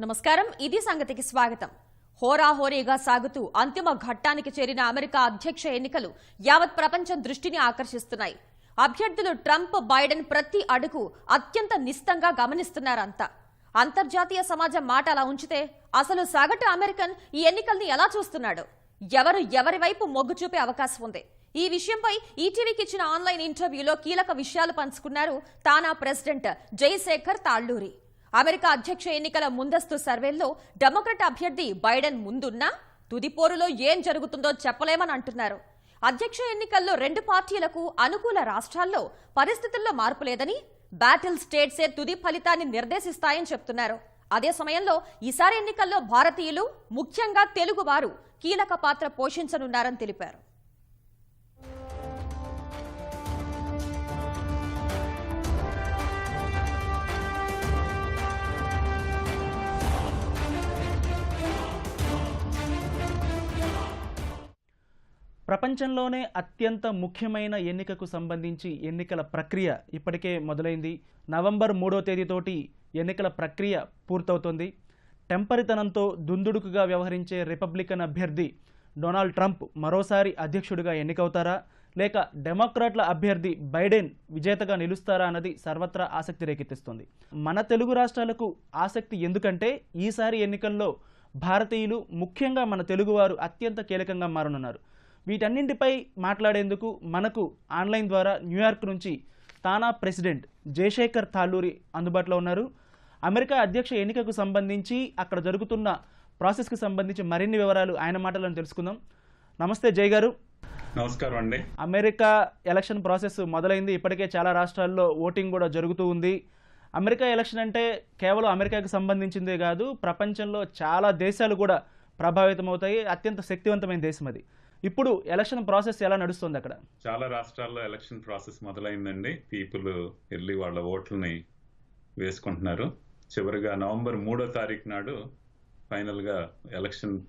నమస్కారం. ఇది సంగతికి స్వాగతం. హోరాహోరీగా సాగుతూ అంతిమ ఘట్టానికి చేరిన అమెరికా అధ్యక్ష ఎన్నికలు యావత్ ప్రపంచం దృష్టిని ఆకర్షిస్తున్నాయి. అభ్యర్థులు ట్రంప్ బైడెన్ ప్రతి అడుగు అత్యంత నిస్తంగా గమనిస్తున్నారంతా. అంతర్జాతీయ సమాజం మాట అలా ఉంచితే అసలు సగటు అమెరికన్ ఈ ఎన్నికల్ని ఎలా చూస్తున్నాడు? ఎవరు ఎవరి వైపు మొగ్గు చూపే అవకాశం ఉంది? ఈ విషయంపై ఈటీవీకి ఇచ్చిన ఆన్లైన్ ఇంటర్వ్యూలో కీలక విషయాలు పంచుకున్నారు TANA president Jayasekhar Talluri America అధ్యక్ష ఎన్నికల ముందస్తు సర్వేల్లో డెమోక్రట్ అభ్యర్థి బైడెన్ ముందున్నా తుదిపోరులో ఏం జరుగుతుందో చెప్పలేమని అంటున్నారు. అధ్యక్ష ఎన్నికల్లో రెండు పార్టీలకు అనుకూల రాష్ట్రాల్లో పరిస్థితుల్లో మార్పు లేదని బ్యాటిల్ స్టేట్సే తుది ఫలితాన్ని నిర్దేశిస్తాయని చెప్తున్నారు. అదే సమయంలో ఈసారి ఎన్నికల్లో భారతీయులు ముఖ్యంగా తెలుగువారు కీలక పాత్ర పోషించనున్నారని తెలిపారు. ప్రపంచంలోనే అత్యంత ముఖ్యమైన ఎన్నికకు సంబంధించి ఎన్నికల ప్రక్రియ ఇప్పటికే మొదలైంది. నవంబర్ మూడో తేదీతోటి ఎన్నికల ప్రక్రియ పూర్తవుతోంది. టెంపరితనంతో దుందుడుకుగా వ్యవహరించే రిపబ్లికన్ అభ్యర్థి డొనాల్డ్ ట్రంప్ మరోసారి అధ్యక్షుడిగా ఎన్నికవుతారా? లేక డెమోక్రాట్ల అభ్యర్థి బైడెన్ విజేతగా నిలుస్తారా అన్నది సర్వత్రా ఆసక్తి రేకెత్తిస్తుంది. మన తెలుగు రాష్ట్రాలకు ఆసక్తి ఎందుకంటే ఈసారి ఎన్నికల్లో భారతీయులు ముఖ్యంగా మన తెలుగువారు అత్యంత కీలకంగా మారనున్నారు. వీటన్నింటిపై మాట్లాడేందుకు మనకు ఆన్లైన్ ద్వారా న్యూయార్క్ నుంచి తానా ప్రెసిడెంట్ జయశేఖర్ తాళ్ళూరి అందుబాటులో ఉన్నారు. అమెరికా అధ్యక్ష ఎన్నికకు సంబంధించి అక్కడ జరుగుతున్న ప్రాసెస్కి సంబంధించి మరిన్ని వివరాలు ఆయన మాటలను తెలుసుకుందాం. నమస్తే జయ్ గారు. నమస్కారం అండి. అమెరికా ఎలక్షన్ ప్రాసెస్ మొదలైంది. ఇప్పటికే చాలా రాష్ట్రాల్లో ఓటింగ్ కూడా జరుగుతూ ఉంది. అమెరికా ఎలక్షన్ అంటే కేవలం అమెరికాకి సంబంధించిందే కాదు ప్రపంచంలో చాలా దేశాలు కూడా ప్రభావితమవుతాయి. అత్యంత శక్తివంతమైన దేశం అది. ఇప్పుడు ఎలక్షన్ ప్రాసెస్ ఎలా నడుస్తుంది అక్కడ? చాలా రాష్ట్రాల్లో ఎలక్షన్ ప్రాసెస్ మొదలైందండి. పీపుల్ వెళ్ళి వాళ్ళ ఓట్లని వేసుకుంటున్నారు. చివరిగా నవంబర్ మూడో తారీఖు నాడు ఫైనల్గా ఎలక్షన్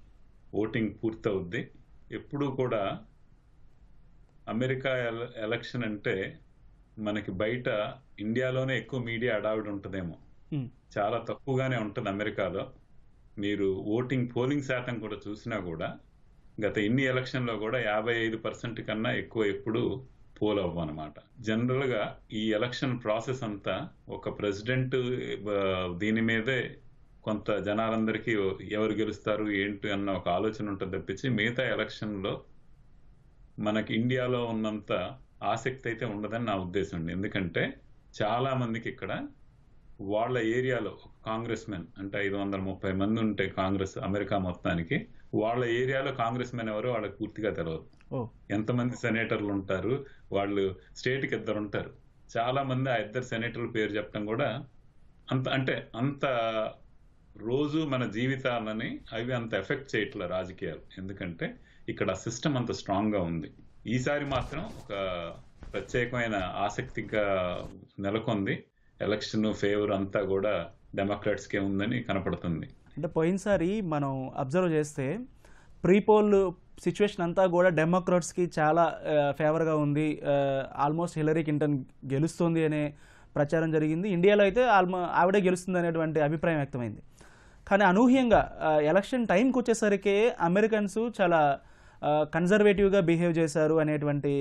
ఓటింగ్ పూర్తవుద్ది. ఎప్పుడూ కూడా అమెరికా ఎల- ఎలక్షన్ అంటే మనకి బయట ఇండియాలోనే ఎక్కువ మీడియా అడావిడి ఉంటుందేమో. చాలా తక్కువగానే ఉంటుంది అమెరికాలో. మీరు ఓటింగ్ పోలింగ్ శాతం కూడా చూసినా కూడా గత ఇన్ని ఎలక్షన్లో కూడా యాభై ఐదు పర్సెంట్ కన్నా ఎక్కువ ఎప్పుడు పోల్ అవ్వనమాట. జనరల్గా ఈ ఎలక్షన్ ప్రాసెస్ అంతా ఒక ప్రెసిడెంట్ దీని మీదే కొంత జనాలందరికీ ఎవరు గెలుస్తారు ఏంటి అన్న ఒక ఆలోచన ఉంటుంది తప్పించి మిగతా ఎలక్షన్లో మనకి ఇండియాలో ఉన్నంత ఆసక్తి అయితే ఉండదని నా ఉద్దేశం అండి. ఎందుకంటే చాలా మందికి ఇక్కడ వాళ్ళ ఏరియాలో కాంగ్రెస్ మెన్ అంటే ఐదు వందల ముప్పై మంది ఉంటే కాంగ్రెస్ అమెరికా మొత్తానికి వాళ్ళ ఏరియాలో కాంగ్రెస్ మెన్ ఎవరో వాళ్ళకి పూర్తిగా తెలియదు ఓ. ఎంతమంది సెనేటర్లు ఉంటారు వాళ్ళు స్టేట్కి ఇద్దరు ఉంటారు. చాలా మంది ఆ ఇద్దరు సెనేటర్ల పేరు చెప్పడం కూడా అంత అంటే అంత రోజు మన జీవితాలని అవి అంత ఎఫెక్ట్ చేయట్లే రాజకీయాలు. ఎందుకంటే ఇక్కడ సిస్టమ్ అంత స్ట్రాంగ్గా ఉంది. ఈసారి మాత్రం ఒక ప్రత్యేకమైన ఆసక్తిగా నెలకొంది. ఎలక్షన్ ఫేవర్ అంతా కూడా డెమోక్రాట్స్ కే ఉందని కనపడుతుంది. అంటే పోయినసారి మనం అబ్జర్వ్ చేస్తే ప్రీపోల్ సిచ్యువేషన్ అంతా కూడా డెమోక్రాట్స్కి చాలా ఫేవర్గా ఉంది. ఆల్మోస్ట్ హిలరీ క్లింటన్ గెలుస్తుంది అనే ప్రచారం జరిగింది. ఇండియాలో అయితే ఆల్మో ఆవిడే గెలుస్తుంది అనేటువంటి అభిప్రాయం వ్యక్తమైంది. కానీ అనూహ్యంగా ఎలక్షన్ టైంకి వచ్చేసరికి అమెరికన్స్ చాలా కన్జర్వేటివ్గా బిహేవ్ చేశారు అనేటువంటి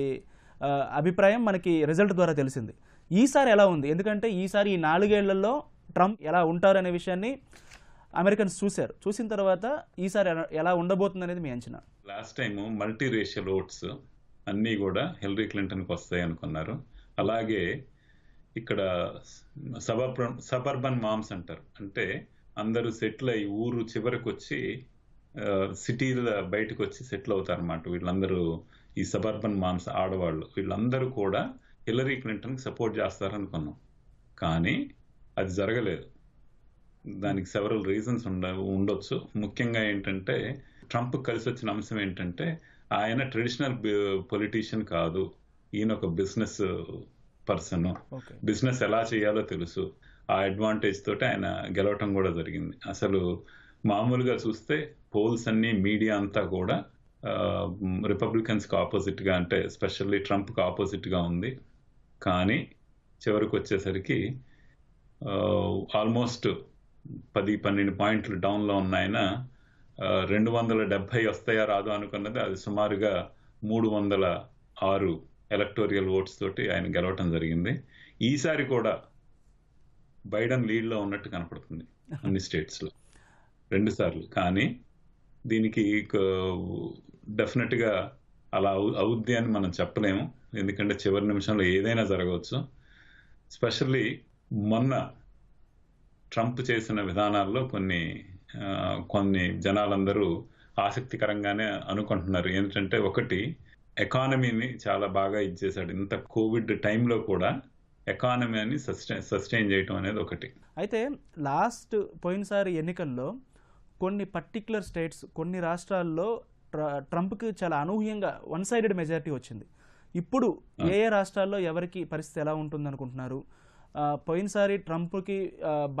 అభిప్రాయం మనకి రిజల్ట్ ద్వారా తెలిసింది. ఈసారి ఎలా ఉంది? ఎందుకంటే ఈసారి ఈ నాలుగేళ్ళలో ట్రంప్ ఎలా ఉంటారు అనే విషయాన్ని అమెరికన్స్ చూశారు. చూసిన తర్వాత ఈసారి ఎలా- ఉండబోతుంది అనేది మీ అంచనా. Last time multi racial votes అన్నీ కూడా హిలరీ క్లింటన్కి వస్తాయి అనుకున్నారు. అలాగే ఇక్కడ సబర్ సబర్బన్ మామ్స్ అంటారు. అంటే అందరూ సెటిల్ అయ్యి ఊరు చివరికి వచ్చి సిటీల బయటకు వచ్చి సెటిల్ అవుతారు అన్నమాట వీళ్ళందరూ ఈ సబర్బన్ మామ్స్ ఆడవాళ్ళు. వీళ్ళందరూ కూడా హిలరీ క్లింటన్కి సపోర్ట్ చేస్తారు అనుకున్నాం కానీ అది జరగలేదు. దానికి సెవరల్ రీజన్స్ ఉండ ఉండొచ్చు. ముఖ్యంగా ఏంటంటే ట్రంప్ కలిసి వచ్చిన అంశం ఏంటంటే ఆయన ట్రెడిషనల్ పొలిటీషియన్ కాదు. ఈయన ఒక బిజినెస్ పర్సన్ బిజినెస్ ఎలా చేయాలో తెలుసు. ఆ అడ్వాంటేజ్ తోటి ఆయన గెలవటం కూడా జరిగింది. అసలు మామూలుగా చూస్తే పోల్స్ అన్ని మీడియా అంతా కూడా రిపబ్లికన్స్కి ఆపోజిట్గా అంటే ఎస్పెషల్లీ ట్రంప్కి ఆపోజిట్గా ఉంది. కానీ చివరికి వచ్చేసరికి ఆల్మోస్ట్ పది పన్నెండు పాయింట్లు డౌన్లో ఉన్న ఆయన రెండు వందల డెబ్భై వస్తాయా రాదు అనుకున్నది అది సుమారుగా మూడు వందల ఆరు ఎలక్టోరియల్ ఓట్స్ తోటి ఆయన గెలవటం జరిగింది. ఈసారి కూడా బైడెన్ లీడ్లో ఉన్నట్టు కనపడుతుంది అన్ని స్టేట్స్లో. రెండు సార్లు. కానీ దీనికి డెఫినెట్గా అలా అవుద్ది అని మనం చెప్పలేము. ఎందుకంటే చివరి నిమిషంలో ఏదైనా జరగవచ్చు. స్పెషల్లీ మొన్న ట్రంప్ చేసిన విధానాల్లో కొన్ని కొన్ని జనాలందరూ ఆసక్తికరంగానే అనుకుంటున్నారు. ఏంటంటే ఒకటి ఎకానమీని చాలా బాగా ఇచ్చేశాడు. ఇంత కోవిడ్ టైంలో కూడా ఎకానమీని సస్టైన్ సస్టైన్ చేయటం అనేది ఒకటి. అయితే లాస్ట్ పోయినసారి ఎన్నికల్లో కొన్ని పర్టిక్యులర్ స్టేట్స్ కొన్ని రాష్ట్రాల్లో ట్ర- ట్రంప్కి చాలా అనూహ్యంగా వన్ సైడెడ్ మెజారిటీ వచ్చింది. ఇప్పుడు ఏ ఏ రాష్ట్రాల్లో ఎవరికి పరిస్థితి ఎలా ఉంటుంది అనుకుంటున్నారు పోయినసారి ట్రంప్కి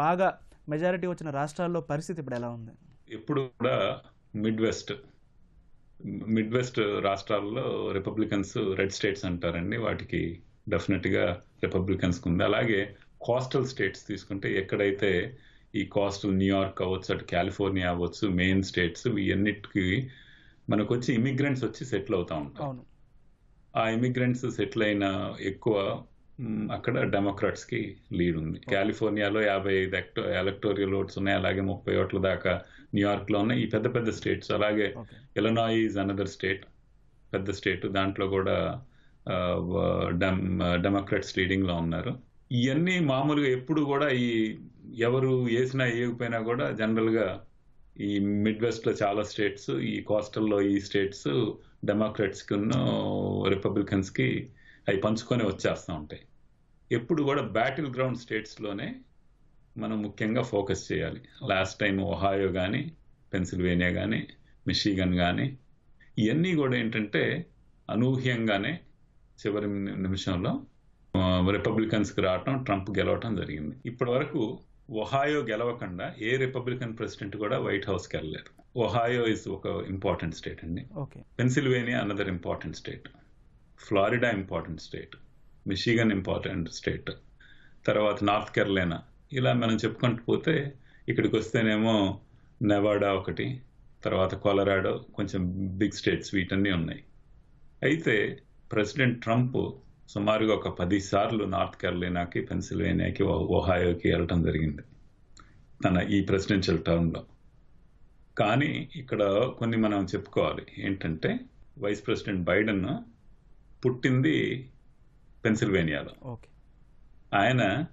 బాగా మెజారిటీ వచ్చిన రాష్ట్రాల్లో పరిస్థితి ఇప్పుడు ఎలా ఉంది? ఎప్పుడు కూడా మిడ్ వెస్ట్ మిడ్ వెస్ట్ రాష్ట్రాల్లో రిపబ్లికన్స్ రెడ్ స్టేట్స్ అంటారండి. వాటికి డెఫినెట్గా రిపబ్లికన్స్ ఉంది. అలాగే కోస్టల్ స్టేట్స్ తీసుకుంటే ఎక్కడైతే ఈ కోస్టల్ న్యూయార్క్ అవ్వచ్చు అటు కాలిఫోర్నియా అవ్వచ్చు మెయిన్ స్టేట్స్ ఇవన్నిటికి మనకు వచ్చి ఇమిగ్రెంట్స్ వచ్చి సెటిల్ అవుతా ఉంటారు ఆ ఇమిగ్రెంట్స్ సెటిల్ అయిన ఎక్కువ అక్కడ డెమోక్రాట్స్కి లీడ్ ఉంది. కాలిఫోర్నియాలో యాభై ఐదు ఎలక్టోరియల్ ఓట్స్ ఉన్నాయి. అలాగే ముప్పై ఓట్ల దాకా న్యూయార్క్లో ఉన్నాయి. ఈ పెద్ద పెద్ద స్టేట్స్ అలాగే ఇలనాయి ఈజ్ అనదర్ స్టేట్ పెద్ద స్టేట్. దాంట్లో కూడా డెమోక్రాట్స్ లీడింగ్లో ఉన్నారు. ఇవన్నీ మామూలుగా ఎప్పుడు కూడా ఈ ఎవరు వేసినా వేయకపోయినా కూడా జనరల్గా ఈ మిడ్ వెస్ట్లో చాలా స్టేట్స్ ఈ కోస్టల్లో ఈ స్టేట్స్ డెమోక్రాట్స్కి రిపబ్లికన్స్కి అవి పంచుకొని వచ్చేస్తూ ఉంటాయి. ఎప్పుడు కూడా బ్యాటిల్ గ్రౌండ్ స్టేట్స్లోనే మనం ముఖ్యంగా ఫోకస్ చేయాలి. లాస్ట్ టైం ఒహాయో కానీ పెన్సిల్వేనియా కానీ మిషిగన్ కానీ ఇవన్నీ కూడా ఏంటంటే అనూహ్యంగానే చివరి నిమిషంలో రిపబ్లికన్స్కి రావటం ట్రంప్ గెలవటం జరిగింది. ఇప్పటి వరకు ఒహాయో గెలవకుండా ఏ రిపబ్లికన్ ప్రెసిడెంట్ కూడా వైట్ హౌస్కి వెళ్ళలేదు. ఒహాయో ఇస్ ఒక ఇంపార్టెంట్ స్టేట్ అండి. Pennsylvania another important state Florida important state Michigan important state తర్వాత నార్త్ కెరలైనా. ఇలా మనం చెప్పుకుంటూ పోతే ఇక్కడికి వస్తేనేమో నెవాడా ఒకటి తర్వాత కొలరాడో కొంచెం బిగ్ స్టేట్స్ వీటన్నీ ఉన్నాయి. అయితే ప్రెసిడెంట్ ట్రంప్ సుమారుగా ఒక పది సార్లు నార్త్ కెరలైనాకి పెన్సిల్వేనియాకి ఓ- ఒహాయోకి వెళ్ళటం జరిగింది తన ఈ ప్రెసిడెన్షియల్ టర్మ్లో. కానీ ఇక్కడ కొన్ని మనం చెప్పుకోవాలి. ఏంటంటే వైస్ ప్రెసిడెంట్ బైడెన్ పుట్టింది పెన్సిల్వేనియాలో. ఓకే. ఆయన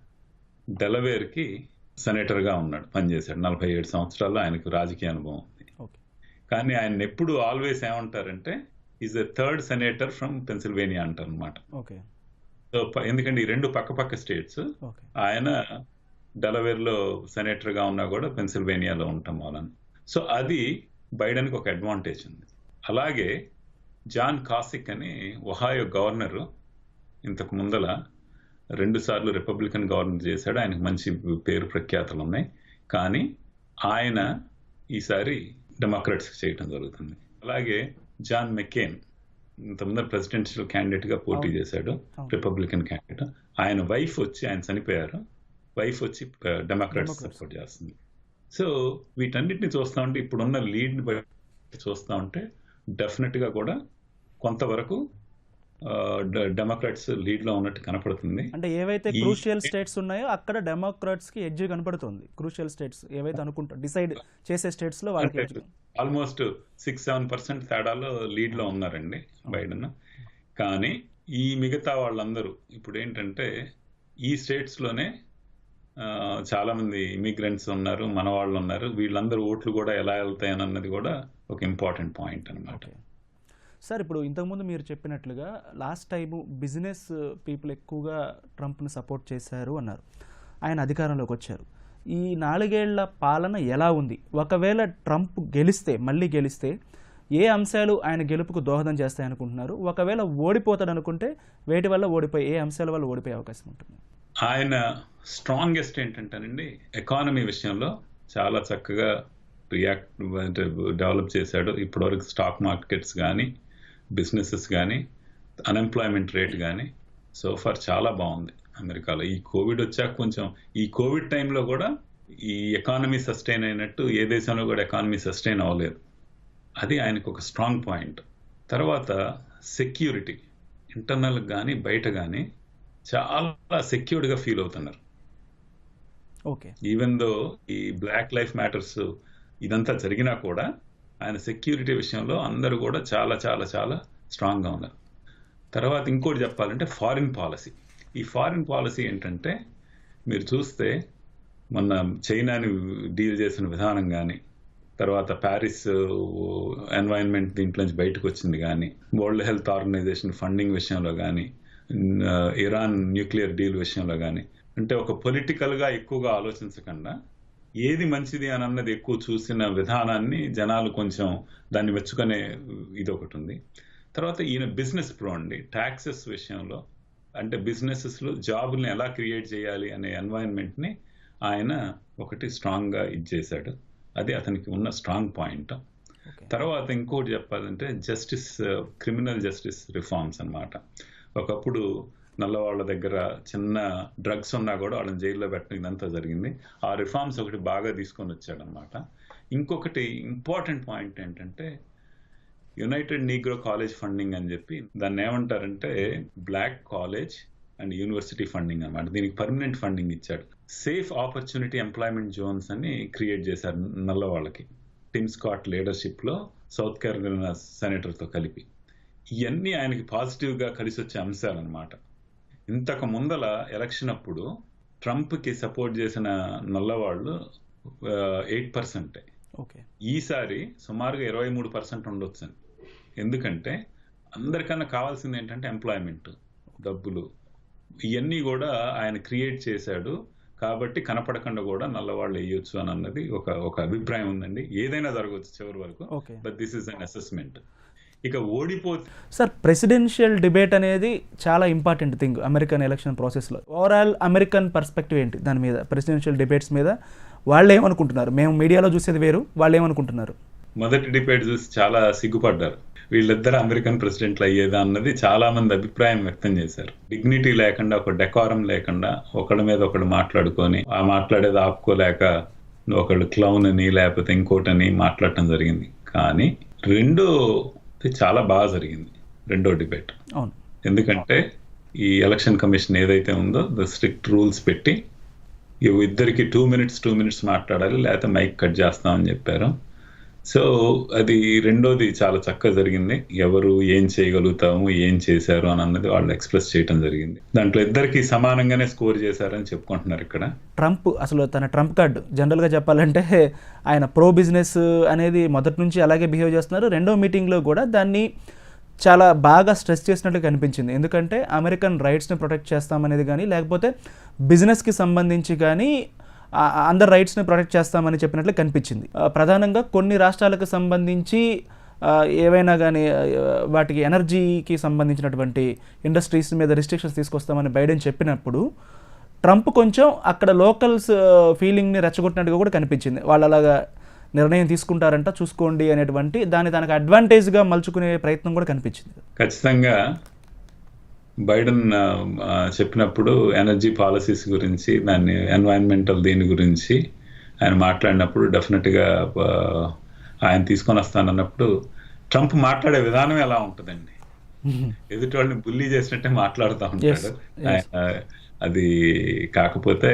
డెలవేర్కి సెనేటర్గా ఉన్నాడు పనిచేశాడు. నలభై ఏడు సంవత్సరాల్లో ఆయనకు రాజకీయ అనుభవం ఉంది. కానీ ఆయన ఎప్పుడు ఆల్వేస్ ఏమంటారంటే is a third senator from Pennsylvania అంటారు అనమాట ఓకే ఎందుకంటే ఈ రెండు పక్క పక్క స్టేట్స్ ఆయన డెలవేర్లో సెనేటర్గా ఉన్నా కూడా పెన్సిల్వేనియాలో ఉంటాం వలన సో అది బైడెన్కి ఒక అడ్వాంటేజ్ ఉంది. అలాగే జాన్ కాసిక్ అని ఒహాయో గవర్నర్ ఇంతకు ముందల రెండు సార్లు రిపబ్లికన్ గవర్నర్ చేశాడు. ఆయనకు మంచి పేరు ప్రఖ్యాతలు ఉన్నాయి. కానీ ఆయన ఈసారి డెమోక్రాట్స్ చేయటం జరుగుతుంది. అలాగే జాన్ మెకేన్ ఇంతకుముందు ప్రెసిడెన్షియల్ క్యాండిడేట్గా పోటీ. చేశాడు. Republican candidate. ఆయన వైఫ్ వచ్చి ఆయన చనిపోయారు. వైఫ్ వచ్చి డెమోక్రాట్స్. సపోర్ట్ చేస్తుంది. సో వీటన్నిటిని చూస్తా ఉంటే ఇప్పుడున్న లీడ్ బట్టి చూస్తా ఉంటే డెఫినెట్గా కూడా కొంతవరకు డెమోక్రాట్స్ లీడ్లో ఉన్నట్టు కనపడుతుంది. అంటే ఏవైతే క్రూషియల్ స్టేట్స్ ఉన్నాయో అక్కడ డెమోక్రాట్స్కి ఎడ్జ్ కనపడుతుంది. క్రూషియల్ స్టేట్స్ ఏవైతే అనుకుంటా డిసైడ్ చేసే స్టేట్స్లో వాళ్ళకి. ఆల్మోస్ట్ సిక్స్ సెవెన్ పర్సెంట్ తేడాలో లీడ్లో ఉన్నారండి బైడెన్. కానీ ఈ మిగతా వాళ్ళందరూ ఇప్పుడు ఏంటంటే ఈ స్టేట్స్లోనే చాలా మంది ఇమిగ్రెంట్స్ ఉన్నారు మన వాళ్ళు ఉన్నారు వీళ్ళందరూ ఓట్లు కూడా ఎలా వెళ్తాయని అన్నది కూడా ఒక ఇంపార్టెంట్ పాయింట్ అన్నమాట. ఓకే. సార్ ఇప్పుడు ఇంతకుముందు మీరు చెప్పినట్లుగా లాస్ట్ టైము బిజినెస్ పీపుల్ ఎక్కువగా ట్రంప్ని సపోర్ట్ చేశారు అన్నారు. ఆయన అధికారంలోకి వచ్చారు. ఈ నాలుగేళ్ళ పాలన ఎలా ఉంది? ఒకవేళ ట్రంప్ గెలిస్తే మళ్ళీ గెలిస్తే ఏ అంశాలు ఆయన గెలుపుకు దోహదం చేస్తాయనుకుంటున్నారు ఒకవేళ ఓడిపోతాడు అనుకుంటే వేటి వల్ల ఓడిపోయి ఏ అంశాల వల్ల ఓడిపోయే అవకాశం ఉంటుంది? ఆయన స్ట్రాంగెస్ట్ ఏంటంటేనండి ఎకానమీ విషయంలో చాలా చక్కగా రియాక్ట్ అంటే డెవలప్ చేశాడు. ఇప్పటివరకు స్టాక్ మార్కెట్స్ కానీ బిజినెసెస్ కానీ అన్ఎంప్లాయ్మెంట్ రేట్ కానీ సో ఫార్ చాలా బాగుంది అమెరికాలో. ఈ కోవిడ్ వచ్చాక కొంచెం ఈ కోవిడ్ టైంలో కూడా ఈ ఎకానమీ సస్టైన్ అయినట్టు ఏ దేశంలో కూడా ఎకానమీ సస్టైన్ అవ్వలేదు. అది ఆయనకు ఒక స్ట్రాంగ్ పాయింట్ తర్వాత సెక్యూరిటీ ఇంటర్నల్ కానీ బయట కానీ చాలా సెక్యూర్డ్గా ఫీల్ అవుతున్నారు. ఓకే. ఈవెన్ దో ఈ బ్లాక్ లైఫ్ మ్యాటర్స్ ఇదంతా జరిగినా కూడా ఆయన సెక్యూరిటీ విషయంలో అందరూ కూడా చాలా చాలా చాలా స్ట్రాంగ్గా ఉన్నారు. తర్వాత ఇంకోటి చెప్పాలంటే ఫారిన్ పాలసీ. ఈ ఫారిన్ పాలసీ ఏంటంటే మీరు చూస్తే మొన్న చైనాని డీల్ చేసిన విధానం కానీ తర్వాత ప్యారిస్ ఎన్వైరన్మెంట్ దీంట్లోంచి బయటకు వచ్చింది కానీ వరల్డ్ హెల్త్ ఆర్గనైజేషన్ ఫండింగ్ విషయంలో కానీ ఇరాన్ న్యూక్లియర్ డీల్ విషయంలో కానీ అంటే ఒక పొలిటికల్గా ఎక్కువగా ఆలోచించకుండా ఏది మంచిది అని అన్నది ఎక్కువ చూసిన విధానాన్ని జనాలు కొంచెం దాన్ని మెచ్చుకునే ఇది ఒకటి ఉంది తర్వాత ఈయన బిజినెస్ ప్రో అండి. ట్యాక్సెస్ విషయంలో అంటే బిజినెసెస్లో జాబుల్ని ఎలా క్రియేట్ చేయాలి అనే ఎన్వైరన్మెంట్ని ఆయన ఒకటి స్ట్రాంగ్గా ఇది చేశాడు. అది అతనికి ఉన్న స్ట్రాంగ్ పాయింట్ తర్వాత ఇంకోటి చెప్పాలంటే జస్టిస్ క్రిమినల్ జస్టిస్ రిఫార్మ్స్ అన్నమాట. ఒకప్పుడు నల్లవాళ్ళ దగ్గర చిన్న డ్రగ్స్ ఉన్నా కూడా వాళ్ళని జైల్లో పెట్టడం ఇదంతా జరిగింది. ఆ రిఫార్మ్స్ ఒకటి బాగా తీసుకొని వచ్చాడనమాట. ఇంకొకటి ఇంపార్టెంట్ పాయింట్ ఏంటంటే యునైటెడ్ నీగ్రో కాలేజ్ ఫండింగ్ అని చెప్పి దాన్ని ఏమంటారంటే black college and university funding అన్నమాట దీనికి పర్మనెంట్ ఫండింగ్ ఇచ్చాడు. సేఫ్ ఆపర్చునిటీ ఎంప్లాయ్మెంట్ జోన్స్ అని క్రియేట్ చేశారు నల్ల వాళ్ళకి టిమ్ స్కాట్ లీడర్షిప్లో సౌత్ కెరోలినా సెనేటర్తో కలిపి. ఇవన్నీ ఆయనకి పాజిటివ్గా కలిసి వచ్చే అంశాలన్నమాట. ఇంతకు ముందల ఎలక్షన్ అప్పుడు ట్రంప్కి సపోర్ట్ చేసిన నల్లవాళ్ళు ఎయిట్ పర్సెంటే. ఓకే. ఈసారి సుమారుగా ఇరవై మూడు పర్సెంట్ ఉండొచ్చు ఎందుకంటే అందరికన్నా కావాల్సింది ఏంటంటే ఎంప్లాయ్మెంట్ డబ్బులు. ఇవన్నీ కూడా ఆయన క్రియేట్ చేశాడు కాబట్టి కనపడకుండా కూడా నల్లవాళ్ళు వేయొచ్చు అని అన్నది ఒక ఒక అభిప్రాయం ఉందండి. ఏదైనా జరగవచ్చు చివరి వరకు. But this is an assessment. ఇక ఓడిపోతే సార్ ప్రెసిడెన్షియల్ డిబేట్ అనేది చాలా ఇంపార్టెంట్ థింగ్ అమెరికన్ ఎలక్షన్ ప్రాసెస్లో ఓవరాల్ అమెరికన్ పర్స్పెక్టివ్ ఏంటి? దాని మీద ప్రెసిడెన్షియల్ డిబేట్స్ మీద వాళ్ళు ఏమనుకుంటున్నారు? మేము మీడియాలో చూసేది వేరు వాళ్ళు ఏమనుకుంటున్నారు? మొదటి డిబేట్ చూసి చాలా సిగ్గుపడ్డారు. వీళ్ళిద్దరు అమెరికన్ ప్రెసిడెంట్లు అయ్యేదా అన్నది చాలా మంది అభిప్రాయం వ్యక్తం చేశారు. డిగ్నిటీ లేకుండా ఒక డెకారం లేకుండా ఒకళ్ళ మీద ఒకళ్ళు మాట్లాడుకొని ఆ మాట్లాడేది ఆపుకోలేక ఒకళ్ళు క్లౌన్ అని లేకపోతే ఇంకోటని మాట్లాడటం జరిగింది. కానీ రెండో చాలా బాగా జరిగింది రెండో డిబేట్. అవును. ఎందుకంటే ఈ ఎలక్షన్ కమిషన్ ఏదైతే ఉందో ద స్ట్రిక్ట్ రూల్స్ పెట్టి ఇవి ఇద్దరికి టూ మినిట్స్ టూ మినిట్స్ మాట్లాడాలి లేకపోతే మైక్ కట్ చేస్తామని చెప్పారు. సో అది రెండోది చాలా చక్కగా జరిగింది. ఎవరు ఏం చేయగలుగుతాము ఏం చేశారు అని అన్నది వాళ్ళు ఎక్స్ప్రెస్ చేయడం జరిగింది. దాంట్లో ఇద్దరికి సమానంగానే స్కోర్ చేశారని చెప్పుకుంటున్నారు ఇక్కడ. ట్రంప్ అసలు తన ట్రంప్ కార్డు జనరల్గా చెప్పాలంటే ఆయన ప్రో బిజినెస్ అనేది మొదటి నుంచి అలాగే బిహేవ్ చేస్తున్నారు. రెండో మీటింగ్లో కూడా దాన్ని చాలా బాగా స్ట్రెస్ చేసినట్లు కనిపించింది. ఎందుకంటే అమెరికన్ రైట్స్ని ప్రొటెక్ట్ చేస్తామనేది కానీ లేకపోతే బిజినెస్కి సంబంధించి కానీ అందరి రైట్స్ని ప్రొటెక్ట్ చేస్తామని చెప్పినట్లు కనిపించింది. ప్రధానంగా కొన్ని రాష్ట్రాలకు సంబంధించి ఏవైనా కానీ వాటికి ఎనర్జీకి సంబంధించినటువంటి ఇండస్ట్రీస్ మీద రిస్ట్రిక్షన్స్ తీసుకొస్తామని బైడెన్ చెప్పినప్పుడు ట్రంప్ కొంచెం అక్కడ లోకల్స్ ఫీలింగ్ని రెచ్చగొట్టినట్టుగా కూడా కనిపించింది. వాళ్ళు అలాగా నిర్ణయం తీసుకుంటారంట చూసుకోండి అనేటువంటి దాన్ని తనకు అడ్వాంటేజ్గా మలుచుకునే ప్రయత్నం కూడా కనిపించింది. ఖచ్చితంగా బైడెన్ చెప్పినప్పుడు ఎనర్జీ పాలసీస్ గురించి దాన్ని ఎన్వైరన్మెంటల్ దీని గురించి ఆయన మాట్లాడినప్పుడు డెఫినెట్గా ఆయన తీసుకొని వస్తానన్నప్పుడు ట్రంప్ మాట్లాడే విధానం ఎలా ఉంటుందండి? ఎదుటి వాళ్ళని బుల్లీ చేసినట్టే మాట్లాడుతూ ఉంటాడు. అది కాకపోతే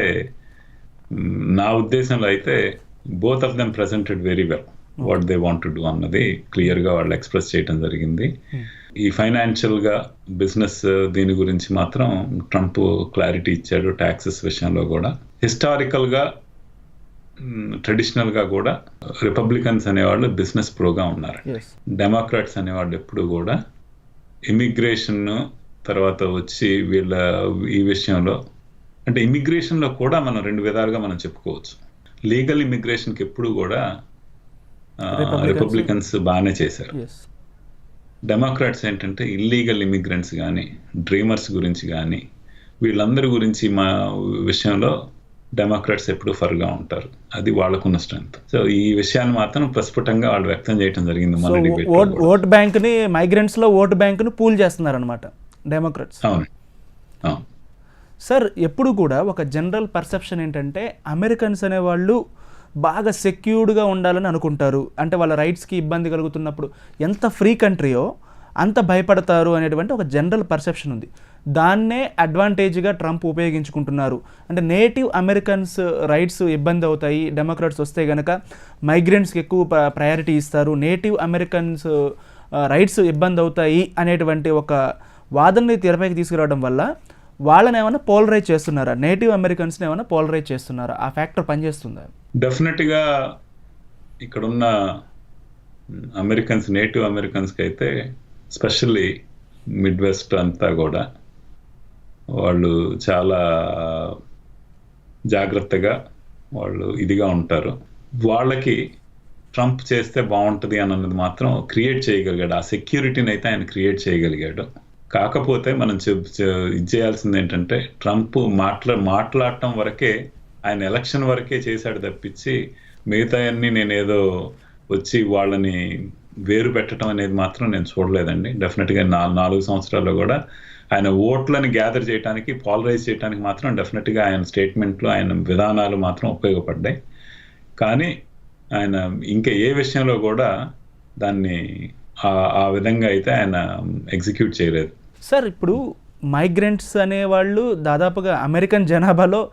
నా ఉద్దేశంలో అయితే both of them presented very well what they want to do అన్నది క్లియర్గా వాళ్ళు ఎక్స్ప్రెస్ చేయడం జరిగింది. ఈ ఫైనాన్షియల్గా బిజినెస్ దీని గురించి మాత్రం ట్రంప్ క్లారిటీ ఇచ్చాడు ట్యాక్సెస్ విషయంలో కూడా. హిస్టారికల్గా ట్రెడిషనల్గా కూడా రిపబ్లికన్స్ అనేవాళ్ళు బిజినెస్ ప్రోగా ఉన్నారు. డెమోక్రాట్స్ అనేవాళ్ళు ఎప్పుడు కూడా ఇమిగ్రేషన్ తర్వాత వచ్చి వీళ్ళ ఈ విషయంలో అంటే ఇమిగ్రేషన్లో కూడా మనం రెండు విధాలుగా మనం చెప్పుకోవచ్చు. లీగల్ ఇమిగ్రేషన్కి ఎప్పుడు కూడా రిపబ్లికన్స్ బాగానే చేశారు. డెమోక్రాట్స్ ఏంటంటే ఇల్లీగల్ ఇమిగ్రెంట్స్ కానీ డ్రీమర్స్ గురించి కానీ వీళ్ళందరి గురించి మా విషయంలో డెమోక్రాట్స్ ఎప్పుడు ఫర్గా ఉంటారు. అది వాళ్ళకున్న స్ట్రెంగ్త్ సో ఈ విషయాన్ని మాత్రం ప్రస్ఫుటంగా వాళ్ళు వ్యక్తం చేయడం జరిగింది మన లో ఓట్ కూడా. ఓట్ బ్యాంక్ని మైగ్రెంట్స్లో ఓట్ బ్యాంక్ను పూల్ చేస్తున్నారు అనమాట డెమోక్రట్స్ అవును. అవును. సార్ ఎప్పుడు కూడా ఒక జనరల్ పర్సెప్షన్ ఏంటంటే అమెరికన్స్ అనేవాళ్ళు బాగా సెక్యూర్డ్గా ఉండాలని అనుకుంటారు. అంటే వాళ్ళ రైట్స్కి ఇబ్బంది కలుగుతున్నప్పుడు ఎంత ఫ్రీ కంట్రీయో అంత భయపడతారు అనేటువంటి ఒక జనరల్ పర్సెప్షన్ ఉంది. దాన్నే అడ్వాంటేజ్గా ట్రంప్ ఉపయోగించుకుంటున్నారు. అంటే నేటివ్ అమెరికన్స్ రైట్స్ ఇబ్బంది అవుతాయి. డెమోక్రాట్స్ వస్తే కనుక మైగ్రెంట్స్కి ఎక్కువ ప్రయారిటీ ఇస్తారు. నేటివ్ అమెరికన్స్ రైట్స్ ఇబ్బంది అవుతాయి అనేటువంటి ఒక వాదనని తెరపైకి తీసుకురావడం వల్ల వాళ్ళని ఏమైనా పోలరైజ్ చేస్తున్నారా? నేటివ్ అమెరికన్స్ని ఏమైనా పోలరైజ్ చేస్తున్నారా? ఆ ఫ్యాక్టర్ పనిచేస్తుందా? డెఫినెట్గా ఇక్కడున్న అమెరికన్స్ నేటివ్ అమెరికన్స్కి అయితే స్పెషల్లీ మిడ్ వెస్ట్ అంతా కూడా వాళ్ళు చాలా జాగ్రత్తగా వాళ్ళు ఇదిగా ఉంటారు. వాళ్ళకి ట్రంప్ చేస్తే బాగుంటుంది అని అన్నది మాత్రం క్రియేట్ చేయగలిగాడు. ఆ సెక్యూరిటీని అయితే ఆయన క్రియేట్ చేయగలిగాడు. కాకపోతే మనం చెప్ ఇది చేయాల్సింది ఏంటంటే ట్రంప్ మాట్లా మాట్లాడటం వరకే ఆయన ఎలక్షన్ వరకే చేశాడు తప్పించి మిగతా అన్ని నేను ఏదో వచ్చి వాళ్ళని వేరు పెట్టడం అనేది మాత్రం నేను చూడలేదండి. డెఫినెట్గా నా నాలుగు సంవత్సరాల్లో కూడా ఆయన ఓట్లను గ్యాదర్ చేయడానికి పాలరైజ్ చేయడానికి మాత్రం డెఫినెట్గా ఆయన స్టేట్మెంట్లు ఆయన విధానాలు మాత్రం ఉపయోగపడ్డాయి. కానీ ఆయన ఇంకా ఏ విషయంలో కూడా దాన్ని ఆ- విధంగా అయితే ఆయన ఎగ్జిక్యూట్ చేయలేదు. సార్ ఇప్పుడు మైగ్రెంట్స్ అనేవాళ్ళు దాదాపుగా అమెరికన్ జనాభాలో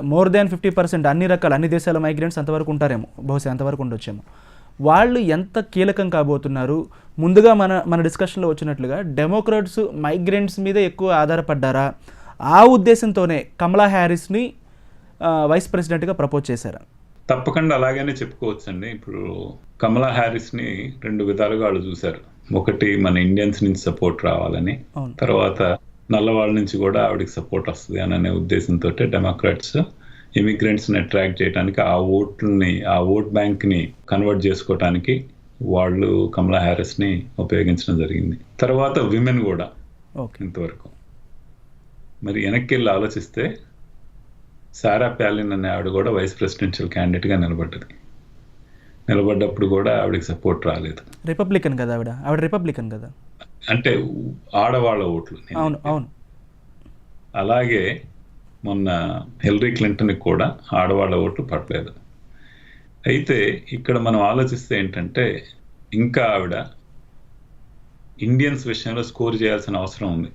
మోర్ దాన్ ఫిఫ్టీ పర్సెంట్ అన్ని రకాల అన్ని దేశాల మైగ్రెంట్స్ అంతవరకు ఉంటారేమో బహుశా అంతవరకు ఉండొచ్చేమో. వాళ్ళు ఎంత కీలకం కాబోతున్నారు? ముందుగా మన మన డిస్కషన్లో వచ్చినట్లుగా డెమోక్రాట్స్ మైగ్రెంట్స్ మీద ఎక్కువ ఆధారపడ్డారా? ఆ ఉద్దేశంతోనే కమలా హ్యారిస్ని వైస్ ప్రెసిడెంట్గా ప్రపోజ్ చేశారా? తప్పకుండా అలాగనే చెప్పుకోవచ్చండి. ఇప్పుడు కమలా హ్యారిస్ని రెండు విధాలుగా వాళ్ళు చూశారు. ఒకటి మన ఇండియన్స్ నుంచి సపోర్ట్ రావాలని. తర్వాత నల్లవాళ్ళ నుంచి కూడా ఆవిడకి సపోర్ట్ వస్తుంది అని అనే ఉద్దేశంతో డెమోక్రాట్స్ ఇమిగ్రెంట్స్ని అట్రాక్ట్ చేయడానికి ఆ ఓట్లని ఆ ఓట్ బ్యాంక్ని కన్వర్ట్ చేసుకోవడానికి వాళ్ళు కమలా హ్యారిస్ని ఉపయోగించడం జరిగింది. తర్వాత విమెన్ కూడా ఇంతవరకు. మరి వెనక్కి వెళ్ళి ఆలోచిస్తే సారా ప్యాలిన్ అనే ఆవిడ కూడా వైస్ ప్రెసిడెన్షియల్ క్యాండిడేట్గా నిలబడ్డది. నిలబడ్డప్పుడు కూడా ఆవిడకి సపోర్ట్ రాలేదు. రిపబ్లికన్ కదా ఆవిడ? ఆవిడ రిపబ్లికన్ కదా? అంటే ఆడవాళ్ళ ఓట్లు. అవును అవును. అలాగే మొన్న హిల్లరీ క్లింటన్కి కూడా ఆడవాళ్ళ ఓట్లు పడలేదు అయితే ఇక్కడ మనం ఆలోచిస్తే ఏంటంటే ఇంకా ఆవిడ ఇండియన్స్ విషయంలో స్కోర్ చేయాల్సిన అవసరం ఉంది.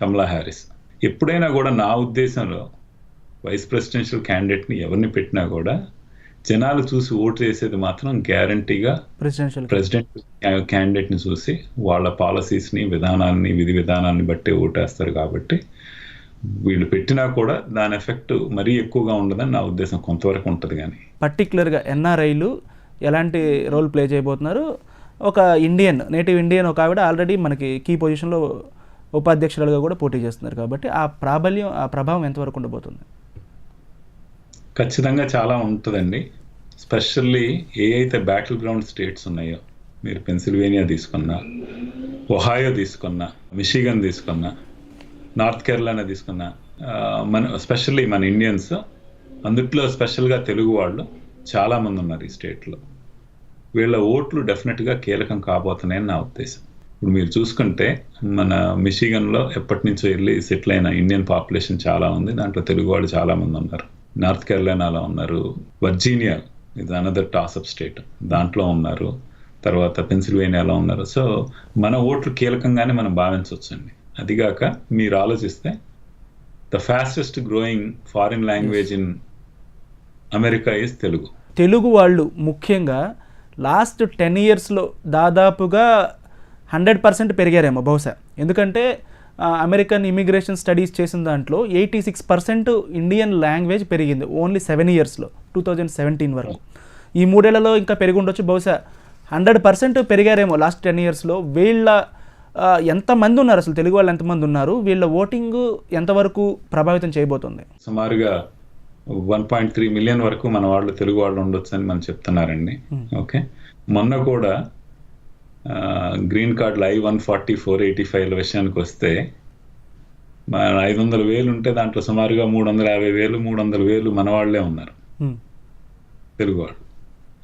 కమలా హ్యారిస్ ఎప్పుడైనా కూడా నా ఉద్దేశంలో వైస్ ప్రెసిడెన్షియల్ క్యాండిడేట్ని ఎవరిని పెట్టినా కూడా జనాలు చూసి ఓటు చేసేది మాత్రం గ్యారంటీగా ప్రెసిడెన్షియల్ ప్రెసిడెంట్ క్యాండిడేట్ని చూసి వాళ్ళ పాలసీస్ని విధానాన్ని విధి విధానాన్ని బట్టి ఓటేస్తారు కాబట్టి వీళ్ళు పెట్టినా కూడా దాని ఎఫెక్ట్ మరీ ఎక్కువగా ఉండదని నా ఉద్దేశం కొంతవరకు ఉంటుంది కానీ. పర్టికులర్గా ఎన్ఆర్ఐలు ఎలాంటి రోల్ ప్లే చేయబోతున్నారు? ఒక ఇండియన్ నేటివ్ ఇండియన్ ఒక ఆవిడ ఆల్రెడీ మనకి కీ పొజిషన్లో ఉపాధ్యక్షులుగా కూడా పోటీ చేస్తున్నారు కాబట్టి ఆ ప్రాబల్యం ఆ ప్రభావం ఎంతవరకు ఉండబోతుంది? ఖచ్చితంగా చాలా ఉంటుందండి. స్పెషల్లీ ఏ అయితే బ్యాటిల్ గ్రౌండ్ స్టేట్స్ ఉన్నాయో మీరు పెన్సిల్వేనియా తీసుకున్నా ఒహాయో తీసుకున్నా మిషిగన్ తీసుకున్నా నార్త్ కేరళ తీసుకున్నా మన స్పెషల్లీ మన ఇండియన్స్ అందుట్లో స్పెషల్గా తెలుగు వాళ్ళు చాలామంది ఉన్నారు ఈ స్టేట్లో. వీళ్ళ ఓట్లు డెఫినెట్గా కీలకం కాబోతున్నాయని నా ఉద్దేశం. ఇప్పుడు మీరు చూసుకుంటే మన మిషిగన్లో ఎప్పటి నుంచో వెళ్ళి సెటిల్ అయిన ఇండియన్ పాపులేషన్ చాలా ఉంది. దాంట్లో తెలుగు వాళ్ళు చాలామంది ఉన్నారు. నార్త్ కెరళైనాలో ఉన్నారు. వర్జీనియా ఇది అనదర్ టాసప్ స్టేట్ దాంట్లో ఉన్నారు. తర్వాత పెన్సిల్వేనియాలో ఉన్నారు. సో మన ఓట్లు కీలకంగానే మనం భావించవచ్చండి. అదిగాక మీరు ఆలోచిస్తే the fastest growing foreign language in America is Telugu Telugu వాళ్ళు ముఖ్యంగా లాస్ట్ టెన్ ఇయర్స్లో దాదాపుగా హండ్రెడ్ పర్సెంట్ పెరిగారేమో బహుశా. ఎందుకంటే అమెరికన్ ఇమిగ్రేషన్ స్టడీస్ చేసిన దాంట్లో eighty six percent Indian language పెరిగింది ఓన్లీ సెవెన్ ఇయర్స్లో టూ థౌజండ్ సెవెంటీన్ వరకు. ఈ మూడేళ్ళలో ఇంకా పెరిగి ఉండొచ్చు బహుశా హండ్రెడ్ పర్సెంట్ పెరిగారేమో లాస్ట్ టెన్ ఇయర్స్లో వీళ్ళ ఎంతమంది ఉన్నారు అసలు? తెలుగు వాళ్ళు ఎంతమంది ఉన్నారు? వీళ్ళ ఓటింగ్ ఎంతవరకు ప్రభావితం చేయబోతుంది? సుమారుగా వన్ పాయింట్ త్రీ మిలియన్ వరకు మన వాళ్ళు తెలుగు వాళ్ళు ఉండొచ్చు అని మనం చెప్తున్నారండి. ఓకే. మొన్న కూడా గ్రీన్ కార్డులు I one forty four eighty five విషయానికి వస్తే మన ఐదు వందల వేలు ఉంటే దాంట్లో సుమారుగా మూడు వందల యాభై వేలు మూడు వందల వేలు మన వాళ్ళే ఉన్నారు. ఉమ్. తెలుగు వాళ్ళు.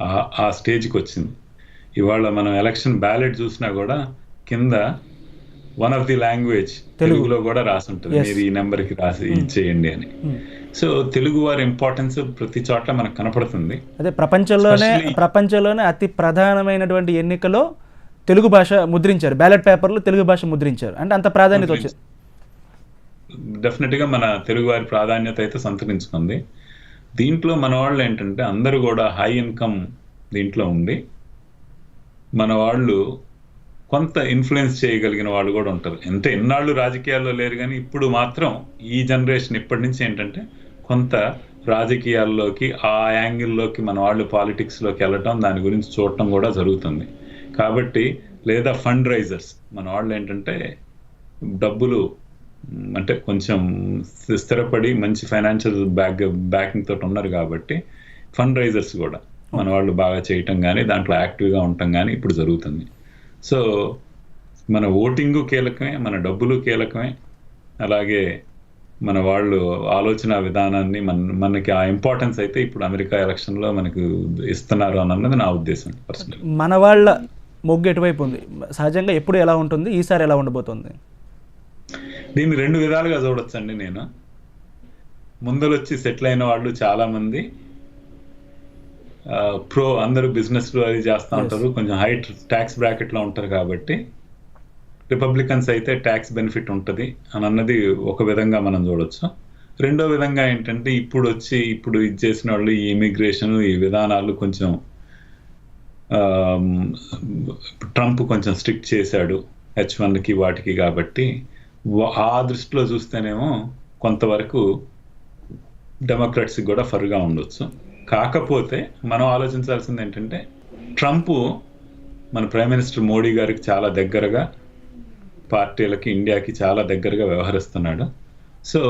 ఆ- ఆ స్టేజ్కి వచ్చింది ఇవాళ మనం ఎలక్షన్ బ్యాలెట్ చూసినా కూడా కింద వన్ ఆఫ్ ది లాంగ్వేజ్ తెలుగులో కూడా రాసి ఉంటుంది. మీరు ఈ నెంబర్కి రాసి ఇచ్చేయండి అని. సో తెలుగు వారి ఇంపార్టెన్స్ ప్రతి చోట్ల మనకు కనపడుతుంది. అదే ప్రపంచంలోనే ప్రపంచంలోనే అతి ప్రధానమైనటువంటి ఎన్నికలో తెలుగు భాష ముద్రించారు. బ్యాలెట్ పేపర్లో తెలుగు భాష ముద్రించారు. అంటే అంత ప్రాధాన్యత వచ్చింది. డెఫినెట్గా మన తెలుగు వారి ప్రాధాన్యత అయితే సంతరించుకుంది. దీంట్లో మన వాళ్ళు ఏంటంటే అందరూ కూడా హై ఇన్కమ్ దీంట్లో ఉండి మన వాళ్ళు కొంత ఇన్ఫ్లుయెన్స్ చేయగలిగిన వాళ్ళు కూడా ఉంటారు. ఎంత ఎన్నాళ్ళు రాజకీయాల్లో లేరు కానీ ఇప్పుడు మాత్రం ఈ జనరేషన్ ఇప్పటి నుంచి ఏంటంటే కొంత రాజకీయాల్లోకి ఆ యాంగిల్లోకి మన వాళ్ళు పాలిటిక్స్లోకి వెళ్ళటం దాని గురించి చూడటం కూడా జరుగుతుంది. కాబట్టి లేదా ఫండ్ రైజర్స్ మన వాళ్ళు ఏంటంటే డబ్బులు అంటే కొంచెం స్థిరపడి మంచి ఫైనాన్షియల్ బ్యాక్ బ్యాకింగ్ తోటి ఉన్నారు కాబట్టి ఫండ్ రైజర్స్ కూడా మన వాళ్ళు బాగా చేయటం కానీ దాంట్లో యాక్టివ్గా ఉండటం కానీ ఇప్పుడు జరుగుతుంది. సో మన ఓటింగు కీలకమే మన డబ్బులు కీలకమే. అలాగే మన వాళ్ళు ఆలోచన విధానాన్ని మన మనకి ఆ ఇంపార్టెన్స్ అయితే ఇప్పుడు అమెరికా ఎలక్షన్లో మనకు ఇస్తున్నారు అని అన్నది నా ఉద్దేశం పర్సనల్ మన వాళ్ళ మొగ్గు ఎటువైపు ఉంది? సహజంగా ఎప్పుడు ఎలా ఉంటుంది? ఈసారి ఎలా ఉండబోతుంది? దీన్ని రెండు విధాలుగా చూడొచ్చండి నేను. ముందలొచ్చి సెటిల్ అయిన వాళ్ళు చాలా మంది ప్రో అందరూ బిజినెస్ అది చేస్తూ ఉంటారు. కొంచెం హై ట్యాక్స్ బ్రాకెట్లో ఉంటారు కాబట్టి. రిపబ్లికన్స్ అయితే ట్యాక్స్ బెనిఫిట్ ఉంటుంది అని అన్నది ఒక విధంగా మనం చూడొచ్చు. రెండో విధంగా ఏంటంటే ఇప్పుడు వచ్చి ఇప్పుడు ఇది చేసిన వాళ్ళు ఈ ఇమిగ్రేషన్ ఈ విధానాలు కొంచెం ట్రంప్ కొంచెం స్ట్రిక్ట్ చేశాడు హెచ్ వన్కి వాటికి కాబట్టి. ఆ దృష్టిలో చూస్తేనేమో కొంతవరకు డెమోక్రాట్స్కి కూడా ఫర్గా ఉండొచ్చు. కాకపోతే మనం ఆలోచించాల్సింది ఏంటంటే ట్రంప్ మన ప్రైమ్ మినిస్టర్ మోడీ గారికి చాలా దగ్గరగా పార్టీలకి ఇండియాకి చాలా దగ్గరగా వ్యవహరిస్తున్నాడు. సో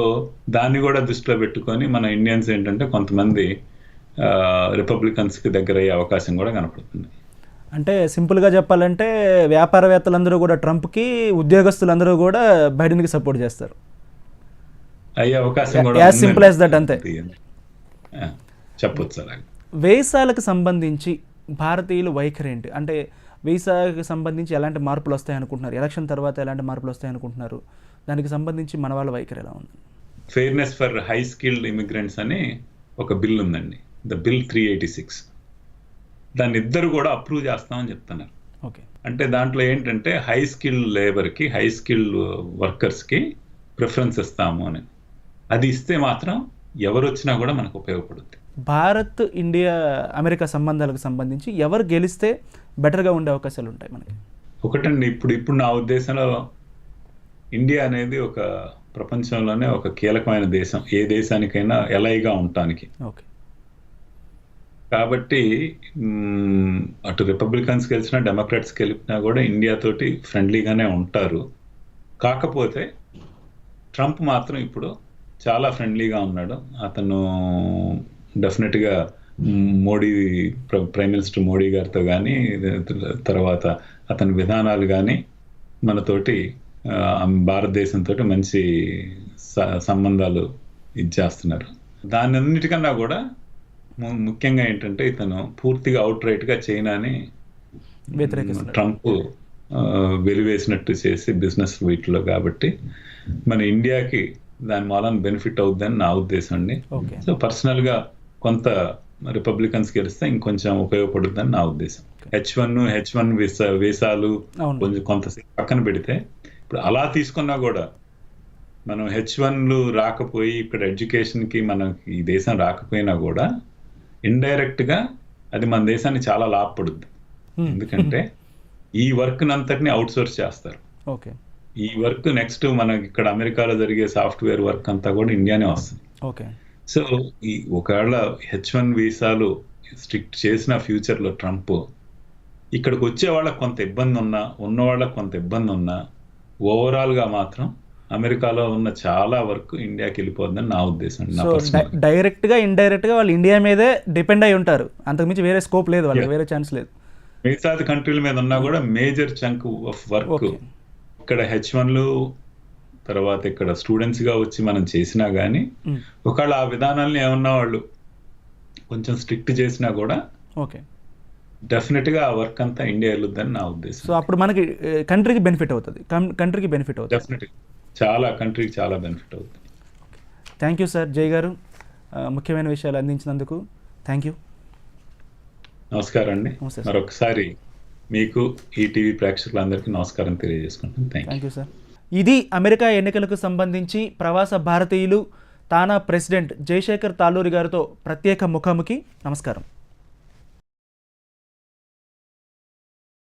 దాన్ని కూడా దృష్టిలో పెట్టుకొని మన ఇండియన్స్ ఏంటంటే కొంతమంది రిపబ్లికన్స్కి దగ్గర అయ్యే అవకాశం కూడా కనపడుతుంది. అంటే సింపుల్గా చెప్పాలంటే వ్యాపారవేత్తలందరూ కూడా ట్రంప్కి ఉద్యోగస్తులందరూ కూడా బైడెన్కి సపోర్ట్ చేస్తారు. అయ్యే అవకాశం కూడా as that అంతే. చెప్పొచ్చు అలాగే. వీసాలకు సంబంధించి భారతీయులు వైఖరి ఏంటి? అంటే వీసాకి సంబంధించి ఎలాంటి మార్పులు వస్తాయి అనుకుంటున్నారు? ఎలక్షన్ తర్వాత ఎలాంటి మార్పులు వస్తాయి అనుకుంటున్నారు? దానికి సంబంధించి మన వాళ్ళ వైఖరి ఎలా ఉంది? Fairness for high skilled immigrants అని ఒక బిల్ ఉందండి. The bill three eighty six. దాన్ని ఇద్దరు కూడా అప్రూవ్ చేస్తామని చెప్తున్నారు. ఓకే. అంటే దాంట్లో ఏంటంటే హై స్కిల్ లేబర్కి హై స్కిల్ వర్కర్స్కి ప్రిఫరెన్స్ ఇస్తాము అని. అది ఇస్తే మాత్రం ఎవరు వచ్చినా కూడా మనకు ఉపయోగపడుద్ది. భారత్ ఇండియా అమెరికా సంబంధాలకు సంబంధించి ఎవరు గెలిస్తే బెటర్గా ఉండే అవకాశాలు ఉంటాయి మనకి. ఒకటండి ఇప్పుడు ఇప్పుడు నా ఉద్దేశంలో ఇండియా అనేది ఒక ప్రపంచంలోనే ఒక కీలకమైన దేశం. ఏ దేశానికైనా ఎలైగా ఉండటానికి. ఓకే. కాబట్టి అటు రిపబ్లికన్స్కి వెళ్ళినా డెమోక్రాట్స్కి గెలిపినా కూడా ఇండియా తోటి ఫ్రెండ్లీగానే ఉంటారు. కాకపోతే ట్రంప్ మాత్రం ఇప్పుడు చాలా ఫ్రెండ్లీగా ఉన్నాడు. అతను డెఫినెట్గా మోడీ ప్ర- ప్రైమ్ మినిస్టర్ మోడీ గారితో కానీ తర్వాత అతని విధానాలు కానీ మనతోటి భారతదేశంతో మంచి స- సంబంధాలు ఇచ్చేస్తున్నారు. దాని అన్నిటికన్నా కూడా ముఖ్యంగా ఏంటంటే ఇతను పూర్తిగా అవుట్ రైట్గా చైనాని ట్రంప్ వెలివేసినట్టు చేసి బిజినెస్ వీటిలో కాబట్టి మన ఇండియాకి దాని మూలన బెనిఫిట్ అవుద్దని నా ఉద్దేశం అండి. సో పర్సనల్గా కొంత రిపబ్లికన్స్ గెలిస్తే ఇంకొంచెం ఉపయోగపడుద్దని నా ఉద్దేశం. H one H one visa వీసాలు కొంచెం కొంతసేపు పక్కన పెడితే ఇప్పుడు అలా తీసుకున్నా కూడా మనం హెచ్ వన్లు రాకపోయి ఇక్కడ ఎడ్యుకేషన్కి మనకి ఈ దేశం రాకపోయినా కూడా ఇండైరెక్ట్గా అది మన దేశాన్ని చాలా లాభపడుద్ది Hmm. ఎందుకంటే ఈ వర్క్ అంతటిని అవుట్ సోర్స్ చేస్తారు. ఓకే ఈ వర్క్ నెక్స్ట్ మనకి ఇక్కడ అమెరికాలో జరిగే సాఫ్ట్వేర్ వర్క్ అంతా కూడా ఇండియానే వస్తుంది. ఓకే సో ఈ ఒకవేళ హెచ్ వన్ వీసాలు స్ట్రిక్ట్ చేసిన ఫ్యూచర్లో ట్రంప్ ఇక్కడికి వచ్చే వాళ్ళకి కొంత ఇబ్బంది ఉన్నా ఉన్న వాళ్ళకి కొంత ఇబ్బంది ఉన్నా ఓవరాల్గా మాత్రం అమెరికాలో ఉన్న చాలా వర్క్ ఇండియాకి వెళ్ళిపోతుందని నా ఉద్దేశం నా సో personal. డైరెక్ట్గా ఇండైరెక్ట్గా వాళ్ళు ఇండియా మీదే డిపెండ్ అయి ఉంటారు. అంతకుమించి వేరే స్కోప్ లేదు వాళ్ళకి వేరే ఛాన్స్ లేదు. మిగతాది కంట్రీల మీద ఉన్నా కూడా మేజర్ చంక్ ఆఫ్ వర్క్. ఇక్కడ హెచ్ వన్లు తర్వాత ఇక్కడ స్టూడెంట్స్గా వచ్చి మనం చేసినా గానీ మ్, ఒకవేళ ఆ విధానాలను ఏమన్నా వాళ్ళు కొంచెం స్ట్రిక్ట్ చేసినా కూడా ఓకే. డెఫినెట్గా ఆ వర్క్ అంతా ఇండియా వెళ్ళొద్దని నా ఉద్దేశం. సో అప్పుడు మనకి కంట్రీకి బెనిఫిట్ అవుతుంది. కంట్రీకి బెనిఫిట్ అవుతుంది. డెఫినెట్ చాలా కంట్రీకి చాలా బెనిఫిట్ అవుతుంది. థ్యాంక్ యూ సార్ జయ్ గారు ముఖ్యమైన విషయాలు అందించినందుకు థ్యాంక్ యూ నమస్కారం అండి. మరొకసారి మీకు ఈ టీవీ ప్రేక్షకులందరికీ నమస్కారం తెలియజేసుకుంటాను థ్యాంక్ యూ సార్ ఇది అమెరికా ఎన్నికలకు సంబంధించి ప్రవాస భారతీయులు తానా ప్రెసిడెంట్ జయశేఖర్ తాలూరి గారితో ప్రత్యేక ముఖాముఖి. నమస్కారం.